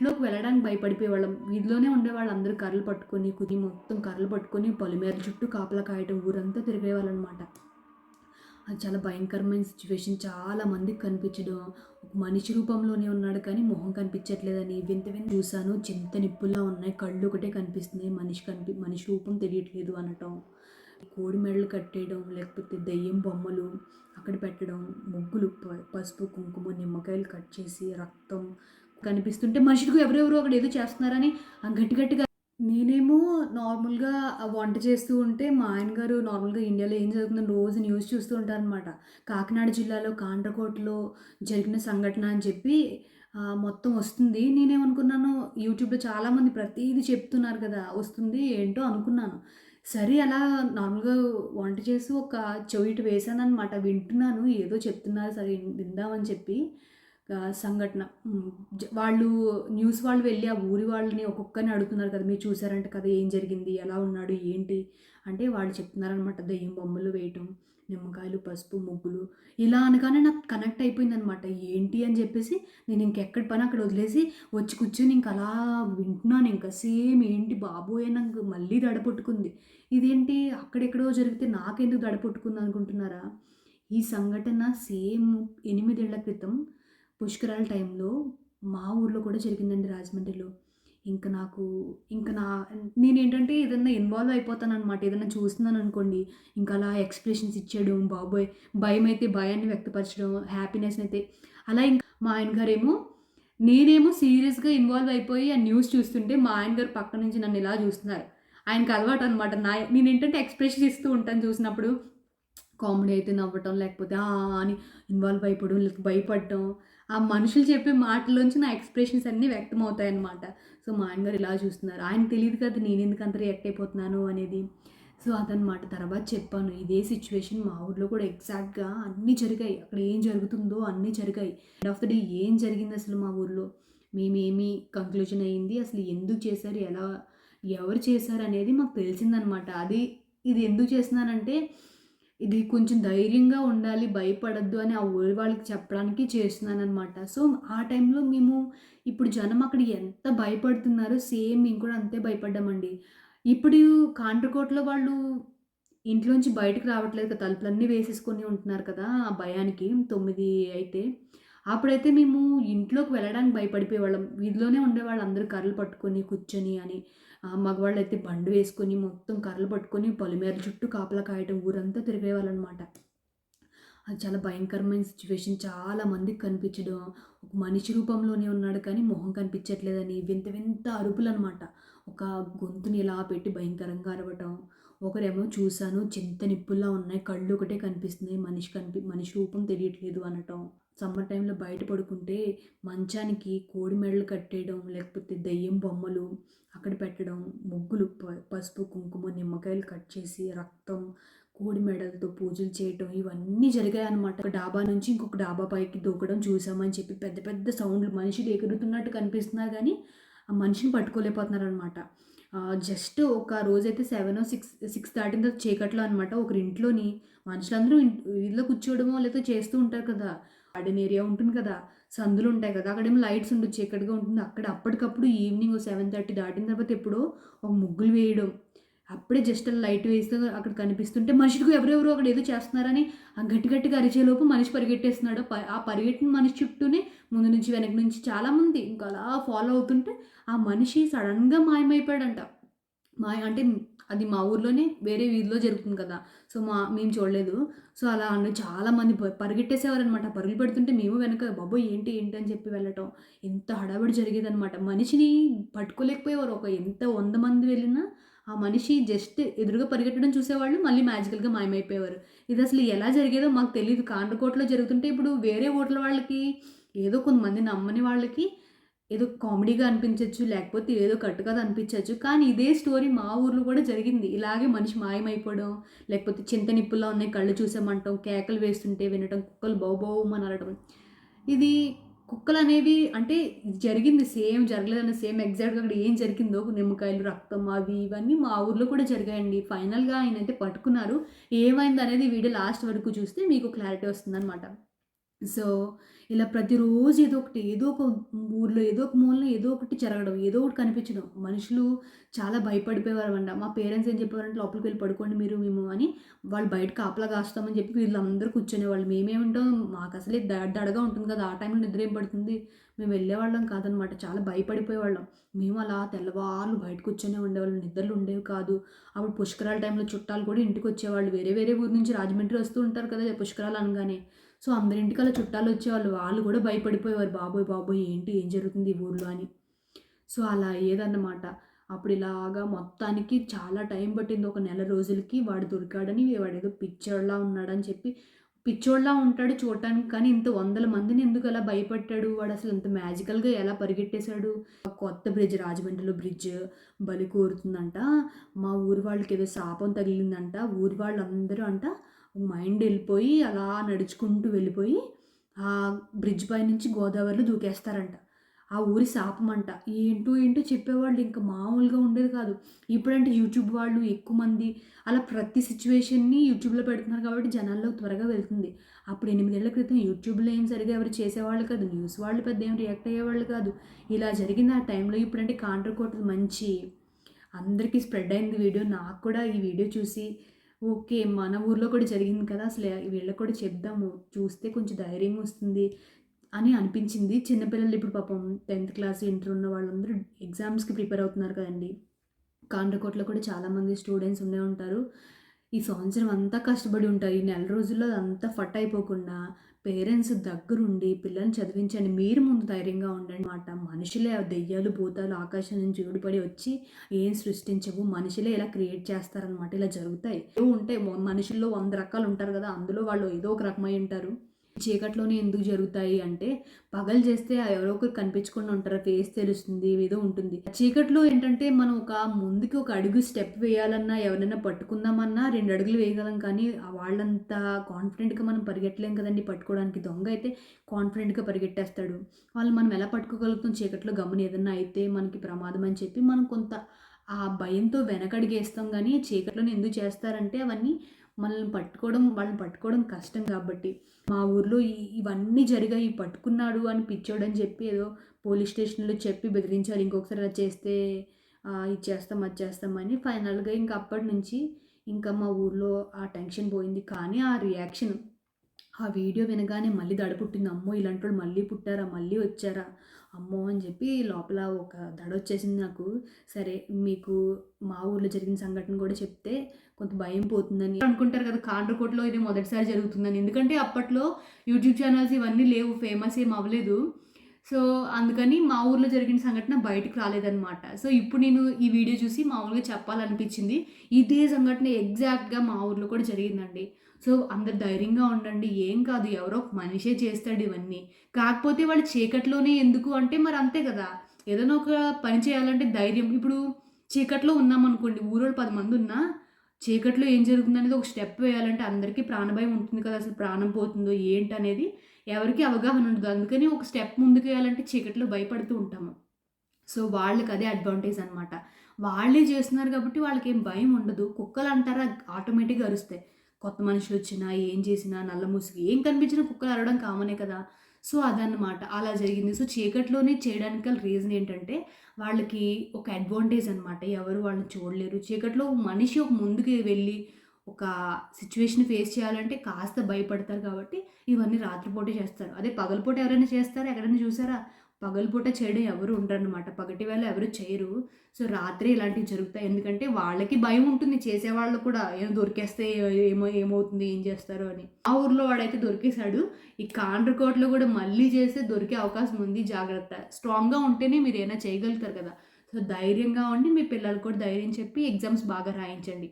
ఇంట్లోకి వెళ్ళడానికి భయపడిపోయేవాళ్ళం. వీధిలోనే ఉండేవాళ్ళు అందరూ కర్రలు పట్టుకొని కుది మొత్తం కర్రలు పట్టుకొని పొలిమేర చుట్టూ కాపలా కాయటం ఊరంతా తిరిగేవాళ్ళు అనమాట అది చాలా భయంకరమైన సిచ్యువేషన్ చాలా మందికి కనిపించడం. ఒక మనిషి రూపంలోనే ఉన్నాడు కానీ మొహం కనిపించట్లేదని. వింత వింత చూశాను. చింత నిప్పుల్లా ఉన్నాయి. కళ్ళు ఒకటే కనిపిస్తున్నాయి. మనిషి కనిపి మనిషి రూపం తెలియట్లేదు అనటం. కోడి మెడలు కట్టేయడం లేకపోతే దయ్యం బొమ్మలు అక్కడ పెట్టడం ముగ్గులు ప- పసుపు కుంకుమ నిమ్మకాయలు కట్ చేసి రక్తం కనిపిస్తుంటే మనిషికి ఎవరెవరు అక్కడ ఏదో చేస్తున్నారని ఆ గట్టి గట్టిగా నేనేమో నార్మల్గా వంట చేస్తూ ఉంటే మా ఆయన గారు నార్మల్గా ఇండియాలో ఏం జరుగుతుందని రోజు న్యూస్ చూస్తూ ఉంటారనమాట కాకినాడ జిల్లాలో కాండ్రకోటలో జరిగిన సంఘటన అని చెప్పి మొత్తం వస్తుంది. నేనేమనుకున్నాను యూట్యూబ్లో చాలామంది ప్రతిదీ చెప్తున్నారు కదా వస్తుంది ఏంటో అనుకున్నాను. సరే అలా నార్మల్గా వంట చేసి ఒక చెవిటి వేసాను అనమాట వింటున్నాను ఏదో చెప్తున్నారు సరే విందామని చెప్పి. సంఘటన. వాళ్ళు న్యూస్ వాళ్ళు వెళ్ళి ఆ ఊరి వాళ్ళని ఒక్కొక్కరిని అడుగుతున్నారు కదా మీరు చూసారంట కదా ఏం జరిగింది ఎలా ఉన్నాడు ఏంటి? అంటే వాళ్ళు చెప్తున్నారనమాట దయ్యం బొమ్మలు వేయటం నిమ్మకాయలు పసుపు ముగ్గులు. ఇలా అనగానే నాకు కనెక్ట్ అయిపోయింది అనమాట ఏంటి? అని చెప్పేసి నేను ఇంకెక్కడి పని అక్కడ వదిలేసి వచ్చి కూర్చొని ఇంక అలా వింటున్నాను. ఇంకా సేమ్ ఏంటి బాబోయ్ నాకు మళ్ళీ దడపొట్టుకుంది. ఇదేంటి? అక్కడెక్కడో జరిగితే నాకెందుకు దడపొట్టుకుంది అనుకుంటున్నారా? ఈ సంఘటన సేమ్ ఎనిమిదేళ్ళ క్రితం పుష్కరాల టైంలో మా ఊర్లో కూడా జరిగిందండి రాజమండ్రిలో. ఇంకా నాకు ఇంకా నా నేనేంటంటే ఏదన్నా ఇన్వాల్వ్ అయిపోతాను అనమాట ఏదన్నా చూస్తున్నాను అనుకోండి ఇంకా అలా ఎక్స్ప్రెషన్స్ ఇచ్చేయడం బాబోయ్ భయం అయితే భయాన్ని వ్యక్తపరచడం హ్యాపీనెస్ అయితే అలా ఇంకా మా ఆయన గారేమో నేనేమో సీరియస్గా ఇన్వాల్వ్ అయిపోయి ఆ న్యూస్ చూస్తుంటే మా ఆయన గారు పక్క నుంచి నన్ను ఇలా చూస్తున్నారు. ఆయనకు అలవాటు అనమాట నా నేను ఏంటంటే ఎక్స్ప్రెషన్ ఇస్తూ ఉంటాను చూసినప్పుడు కామెడీ అయితే నవ్వటం లేకపోతే అని ఇన్వాల్వ్ అయిపోవడం లేకపోతే భయపడటం ఆ మనుషులు చెప్పే మాటలోంచి నా ఎక్స్ప్రెషన్స్ అన్నీ వ్యక్తం అవుతాయి అన్నమాట సో మా ఆయన గారు ఇలా చూస్తున్నారు. ఆయన తెలియదు కదా నేను ఎందుకు అంత రియాక్ట్ అయిపోతున్నాను? అనేది. సో అదనమాట తర్వాత చెప్పాను ఇదే సిచ్యువేషన్ మా ఊర్లో కూడా ఎగ్జాక్ట్గా అన్నీ జరిగాయి. అక్కడ ఏం జరుగుతుందో అన్నీ జరిగాయి. ఎండ్ ఆఫ్ ద డే ఏం జరిగింది అసలు మా ఊర్లో? మేమేమి కంక్లూజన్ అయ్యింది? అసలు ఎందుకు చేశారు? ఎలా ఎవరు చేశారు? అనేది మాకు తెలిసిందనమాట అది ఇది ఎందుకు చేస్తున్నానంటే ఇది కొంచెం ధైర్యంగా ఉండాలి భయపడద్దు అని ఆ ఊరి వాళ్ళకి చెప్పడానికి చేస్తున్నాను అనమాట సో ఆ టైంలో మేము ఇప్పుడు జనం అక్కడ ఎంత భయపడుతున్నారో సేమ్ మేము కూడా అంతే భయపడ్డామండి. ఇప్పుడు కాండ్రకోటలో వాళ్ళు ఇంట్లోంచి బయటకు రావట్లేదు కదా తలుపులన్నీ వేసేసుకొని ఉంటున్నారు కదా ఆ భయానికి తొమ్మిది అయితే. అప్పుడైతే మేము ఇంట్లోకి వెళ్ళడానికి భయపడిపోయేవాళ్ళం. వీధిలోనే ఉండేవాళ్ళు అందరూ కర్రలు పట్టుకొని కూర్చొని అని. మగవాళ్ళు అయితే బండి వేసుకొని మొత్తం కర్రలు పట్టుకొని పొలిమేర చుట్టూ కాపలా కాయటం ఊరంతా తిరిగేవాళ్ళు అనమాట అది చాలా భయంకరమైన సిచ్యువేషన్. చాలా మందికి కనిపించడం ఒక మనిషి రూపంలోనే ఉన్నాడు కానీ మొహం కనిపించట్లేదని వింత వింత అరుపులు అనమాట ఒక గొంతుని ఇలా పెట్టి భయంకరంగా అరవటం ఒకరేమో చూశాను చింత నిప్పుల్లా ఉన్నాయి కళ్ళు ఒకటే కనిపిస్తున్నాయి మనిషి కనిపి మనిషి రూపం తెలియట్లేదు అనటం. సమ్మర్ టైంలో బయట పడుకుంటే మంచానికి కోడి మెడలు కట్టేయడం లేకపోతే దయ్యం బొమ్మలు అక్కడ పెట్టడం ముగ్గులు ప- పసుపు కుంకుమ నిమ్మకాయలు కట్ చేసి రక్తం కోడి మెడలతో పూజలు చేయటం ఇవన్నీ జరిగాయన్నమాట. ఒక డాబా నుంచి ఇంకొక డాబా పైకి దూకడం చూసామని చెప్పి పెద్ద పెద్ద సౌండ్లు మనుషులు ఎగురుతున్నట్టు కనిపిస్తున్నా కానీ ఆ మనిషిని పట్టుకోలేకపోతున్నారు అనమాట జస్ట్ ఒక రోజైతే సెవెన్ సిక్స్ సిక్స్ దాటిన తర్వాత చీకట్లో అనమాట ఒకరి ఇంట్లోని మనుషులందరూ ఇంట్లో కూర్చోవడమో లేదో చేస్తూ ఉంటారు కదా. గార్డెన్ ఏరియా ఉంటుంది కదా. సందులు ఉంటాయి కదా. అక్కడేమో లైట్స్ ఉండదు చీకటిగా ఉంటుంది. అక్కడ అప్పటికప్పుడు ఈవినింగ్ సెవెన్ థర్టీ దాటిన తర్వాత ఎప్పుడో ఒక ముగ్గులు వేయడం. అప్పుడే జస్ట్ లైట్ వేస్తే అక్కడ కనిపిస్తుంటే మనిషికి ఎవరెవరు అక్కడ ఏదో చేస్తున్నారని ఆ గట్టి గట్టిగా అరిచేలోపు మనిషి పరిగెట్టేస్తున్నాడు. ఆ పరిగెట్టిన మనిషి చుట్టూనే ముందు నుంచి వెనక నుంచి చాలామంది ఇంకా అలా ఫాలో అవుతుంటే ఆ మనిషి సడన్గా మాయమైపోయాడంట. మా అంటే అది మా ఊర్లోనే వేరే వీధిలో జరుగుతుంది కదా. సో మా మేము చూడలేదు. సో అలా అన్న చాలా మంది ప- పరిగెట్టేసేవారు అనమాట పరుగులు పెడుతుంటే మేము వెనక బాబోయ్ ఏంటి ఏంటి? అని చెప్పి వెళ్ళటం. ఎంత హడావిడి జరిగేదన్నమాట. మనిషిని పట్టుకోలేకపోయేవారు. ఒక ఎంత వంద మంది వెళ్ళినా ఆ మనిషి జస్ట్ ఎదురుగా పరిగెట్టడం చూసేవాళ్ళు. మళ్ళీ మ్యాజికల్గా మాయమైపోయేవారు. ఇది అసలు ఎలా జరిగేదో మాకు తెలియదు కాండ్రకోటలో జరుగుతుంటే ఇప్పుడు వేరే ఓట్ల వాళ్ళకి ఏదో కొంతమంది నమ్మని వాళ్ళకి ఏదో కామెడీగా అనిపించవచ్చు లేకపోతే ఏదో కట్టుకథ అనిపించవచ్చు కానీ ఇదే స్టోరీ మా ఊర్లో కూడా జరిగింది. ఇలాగే మనిషి మాయమైపోవడం లేకపోతే చింత నిప్పుల్లో ఉన్నాయి కళ్ళు చూసామంటాం కేకలు వేస్తుంటే వినటం కుక్కలు బౌబౌమని అనడం ఇది కుక్కలు అనేవి అంటే జరిగింది సేమ్ జరగలేదన్న సేమ్ ఎగ్జాక్ట్గా అక్కడ ఏం జరిగిందో నిమ్మకాయలు రక్తం అవి ఇవన్నీ మా ఊర్లో కూడా జరిగాయండి. ఫైనల్గా ఆయన అయితే పట్టుకున్నారు. ఏమైంది అనేది వీడియో లాస్ట్ వరకు చూస్తే మీకు క్లారిటీ వస్తుందన్నమాట. సో, ఇలా ప్రతిరోజు ఏదో ఒకటి, ఏదో ఒక ఊర్లో ఏదో ఒక మూలన ఏదో ఒకటి జరగడం, ఏదో ఒకటి కనిపించడం. మనుషులు చాలా భయపడిపోయేవారమంట. మా పేరెంట్స్ ఏం చెప్పేవారంటే, "లోపలికి వెళ్ళి పడుకోండి మీరు మేము" అని వాళ్ళు బయట కాపలా కాస్తామని చెప్పి వీళ్ళందరూ కూర్చునేవాళ్ళు. మేమేమింటాం మాకు అసలే దడగా ఉంటుంది కదా! ఆ టైంలో నిద్ర ఏం పడుతుంది. మేము వెళ్ళేవాళ్ళం కాదనమాట. చాలా భయపడిపోయేవాళ్ళం. మేము అలా తెల్లవారులు బయట కూర్చొనే ఉండేవాళ్ళం. నిద్రలు ఉండేవి కాదు. అప్పుడు పుష్కరాల టైంలో చుట్టాలు కూడా ఇంటికి వచ్చేవాళ్ళు వేరే వేరే ఊరి నుంచి రాజమండ్రి వస్తూ ఉంటారు కదా! పుష్కరాలు అనగానే. సో, అందరింటికల్లా చుట్టాలొచ్చేవాళ్ళు. వాళ్ళు కూడా భయపడిపోయేవారు. బాబోయ్! బాబోయ్! ఏంటి? ఏం జరుగుతుంది ఈ ఊర్లో అని. సో, అలా అయ్యేదన్నమాట. అప్పుడు ఇలాగా మొత్తానికి చాలా టైం పట్టింది. ఒక నెల రోజులకి వాడు దొరికాడని వాడేదో పిచ్చోడిలా ఉన్నాడని చెప్పి పిచ్చోడిలా ఉంటాడు చూడటానికి. కానీ ఇంత వందల మందిని ఎందుకు అలా భయపెట్టాడు? అసలు ఇంత మ్యాజికల్‌గా ఎలా పరిగెట్టేశాడు కొత్త బ్రిడ్జ్ రాజమండ్రిలో బ్రిడ్జ్ బలి కోరుతుందంట. మా ఊరి వాళ్ళకి ఏదో శాపం తగిలిందంట. ఊరి వాళ్ళందరూ అంట మైండ్ వెళ్ళిపోయి అలా నడుచుకుంటూ వెళ్ళిపోయి ఆ బ్రిడ్జ్ పై నుంచి గోదావరిలో దూకేస్తారంట. ఆ ఊరి శాపమంట. ఏంటో ఏంటో చెప్పేవాళ్ళు ఇంకా మామూలుగా ఉండేది కాదు. ఇప్పుడంటే యూట్యూబ్ వాళ్ళు ఎక్కువ మంది అలా ప్రతి సిచ్యువేషన్ని యూట్యూబ్‌లో పెడుతున్నారు కాబట్టి జనాల్లో త్వరగా వెళ్తుంది. అప్పుడు ఎనిమిదేళ్ళ క్రితం యూట్యూబ్‌లో ఏం సరిగ్గా ఎవరు చేసేవాళ్ళు కాదు. న్యూస్ వాళ్ళు పెద్ద ఏం రియాక్ట్ అయ్యేవాళ్ళు కాదు. ఇలా జరిగింది ఆ టైంలో. ఇప్పుడంటే కాండ్రకోటది మంచి అందరికీ స్ప్రెడ్ అయింది వీడియో. నాకు కూడా ఈ వీడియో చూసి ఓకే. మన ఊర్లో కూడా జరిగింది కదా! అసలు వీళ్ళకి కూడా చెప్దాము. చూస్తే కొంచెం ధైర్యం వస్తుంది అని అనిపించింది. చిన్నపిల్లలు ఇప్పుడు పాపం 10థ్ క్లాస్, ఇంటర్ ఉన్న వాళ్ళందరూ ఎగ్జామ్స్‌కి ప్రిపేర్ అవుతున్నారు కదండీ! కాండ్రకోట్లో కూడా చాలామంది స్టూడెంట్స్ ఉండే ఉంటారు. ఈ సంవత్సరం అంతా కష్టపడి ఉంటారు. ఈ నెల రోజుల్లో అదంతా ఫట్ అయిపోకుండా పేరెంట్స్ దగ్గరుండి పిల్లల్ని చదివించండి. మీరు ముందు ధైర్యంగా ఉండండి మాట. మనుషులే దెయ్యాలు, భూతాలు ఆకాశం నుంచి ఊడిపడి వచ్చి ఏం సృష్టించవు. మనుషులే ఇలా క్రియేట్ చేస్తారనమాట. ఇలా జరుగుతాయి. ఏవో ఉంటాయి మనుషుల్లో వంద రకాలు ఉంటారు కదా! అందులో వాళ్ళు ఏదో ఒక రకమై ఉంటారు. చీకట్లోనే ఎందుకు జరుగుతాయి అంటే పగలు చేస్తే ఎవరో ఒకరు కనిపించకుండా ఉంటారు. ఫేస్ తెలుస్తుంది. ఏదో ఉంటుంది. చీకట్లో ఏంటంటే మనం ఒక ముందుకి ఒక అడుగు స్టెప్ వేయాలన్నా, ఎవరైనా పట్టుకుందామన్నా రెండు అడుగులు వేయగలం కానీ వాళ్ళంత కాన్ఫిడెంట్‌గా మనం పరిగెట్టలేం కదండీ పట్టుకోవడానికి. దొంగ అయితే కాన్ఫిడెంట్‌గా పరిగెట్టేస్తాడు. వాళ్ళు మనం ఎలా పట్టుకోగలుగుతాం చీకట్లో గమని ఏదన్నా అయితే మనకి ప్రమాదం అని చెప్పి మనం కొంత ఆ భయంతో వెనకడిగేస్తాం కానీ చీకట్లోనే ఎందుకు చేస్తారంటే అవన్నీ మనల్ని పట్టుకోవడం వాళ్ళని పట్టుకోవడం కష్టం కాబట్టి. మా ఊర్లో ఇవన్నీ జరిగాయి. పట్టుకున్నాడు అని పిచ్చోడని చెప్పి ఏదో పోలీస్ స్టేషన్‌లో చెప్పి బెదిరించారు. ఇంకొకసారి అలా చేస్తే ఇది చేస్తాం, అది చేస్తాం అని. ఫైనల్‌గా ఇంక అప్పటినుంచి ఇంకా మా ఊర్లో ఆ టెన్షన్ పోయింది. కానీ ఆ రియాక్షన్ ఆ వీడియో వినగానే మళ్ళీ దడ పుట్టింది. అమ్మో! ఇలాంటోళ్ళు మళ్ళీ పుట్టారా? మళ్ళీ వచ్చారా? అమ్మో! అని చెప్పి లోపల ఒక దడ వచ్చేసింది నాకు. సరే మీకు మా ఊర్లో జరిగిన సంఘటన కూడా చెప్తే కొంత భయం పోతుందని అనుకుంటారు కదా! కాండ్రకోట్లో ఇది మొదటిసారి జరుగుతుందని. ఎందుకంటే అప్పట్లో యూట్యూబ్ ఛానల్స్ ఇవన్నీ లేవు. ఫేమస్ ఏం అవ్వలేదు. సో, అందుకని మా ఊర్లో జరిగిన సంఘటన బయటకు రాలేదనమాట. సో, ఇప్పుడు నేను ఈ వీడియో చూసి మామూలుగా చెప్పాలనిపించింది. ఇదే సంఘటన ఎగ్జాక్ట్‌గా మా ఊర్లో కూడా జరిగిందండి. సో, అందరు ధైర్యంగా ఉండండి. ఏం కాదు ఎవరో ఒక మనిషే చేస్తాడు ఇవన్నీ. కాకపోతే వాళ్ళు చీకట్లోనే ఎందుకు అంటే మరి అంతే కదా! ఏదైనా ఒక పని చేయాలంటే ధైర్యం ఇప్పుడు చీకట్లో ఉన్నామనుకోండి ఊరోళ్ళు పది మంది ఉన్నా చీకట్లో ఏం జరుగుతుందనేది ఒక స్టెప్ వేయాలంటే అందరికీ ప్రాణభయం ఉంటుంది కదా! అసలు ప్రాణం పోతుందో ఏంటి అనేది ఎవరికి అవగాహన ఉండదు. అందుకని ఒక స్టెప్ ముందుకు వేయాలంటే చీకట్లో భయపడుతూ ఉంటాము. సో, వాళ్ళకి అదే అడ్వాంటేజ్ అనమాట. వాళ్ళే చేస్తున్నారు కాబట్టి వాళ్ళకి ఏం భయం ఉండదు. కుక్కలు అంటారా ఆటోమేటిక్‌గా అరుస్తాయి. కొత్త మనుషులొచ్చినా, ఏం చేసినా, నల్ల ముసుగు ఏం కనిపించినా కుక్కలు అరవడం కామనే కదా! సో, అదనమాట. అలా జరిగింది. సో, చీకట్లోనే చేయడానికి గల రీజన్ ఏంటంటే వాళ్ళకి ఒక అడ్వాంటేజ్ అనమాట. ఎవరు వాళ్ళని చూడలేరు. చీకట్లో మనిషి ఒక ముందుకు వెళ్ళి ఒక సిచ్యువేషన్ ఫేస్ చేయాలంటే కాస్త భయపడతారు కాబట్టి ఇవన్నీ రాత్రిపూటే చేస్తారు. అదే పగలపూట ఎవరైనా చేస్తారా? ఎక్కడైనా చూసారా? పగలుపూట చేయడం ఎవరు ఉండరనమాట. పగటి వేళ ఎవరు చేయరు. సో, రాత్రి ఇలాంటివి జరుగుతాయి. ఎందుకంటే వాళ్ళకి భయం ఉంటుంది చేసేవాళ్ళు కూడా. ఏం దొరికేస్తే ఏమో ఏమవుతుంది? ఏం చేస్తారు అని. ఆ ఊర్లో వాడైతే దొరికేసాడు. ఈ కాండ్రకోట్లో కూడా మళ్ళీ చేస్తే దొరికే అవకాశం ఉంది. జాగ్రత్త. స్ట్రాంగ్‌గా ఉంటేనే మీరు ఏమైనా చేయగలుగుతారు కదా! సో, ధైర్యంగా ఉండి మీ పిల్లలు కూడా ధైర్యం చెప్పి ఎగ్జామ్స్ బాగా రాయించండి.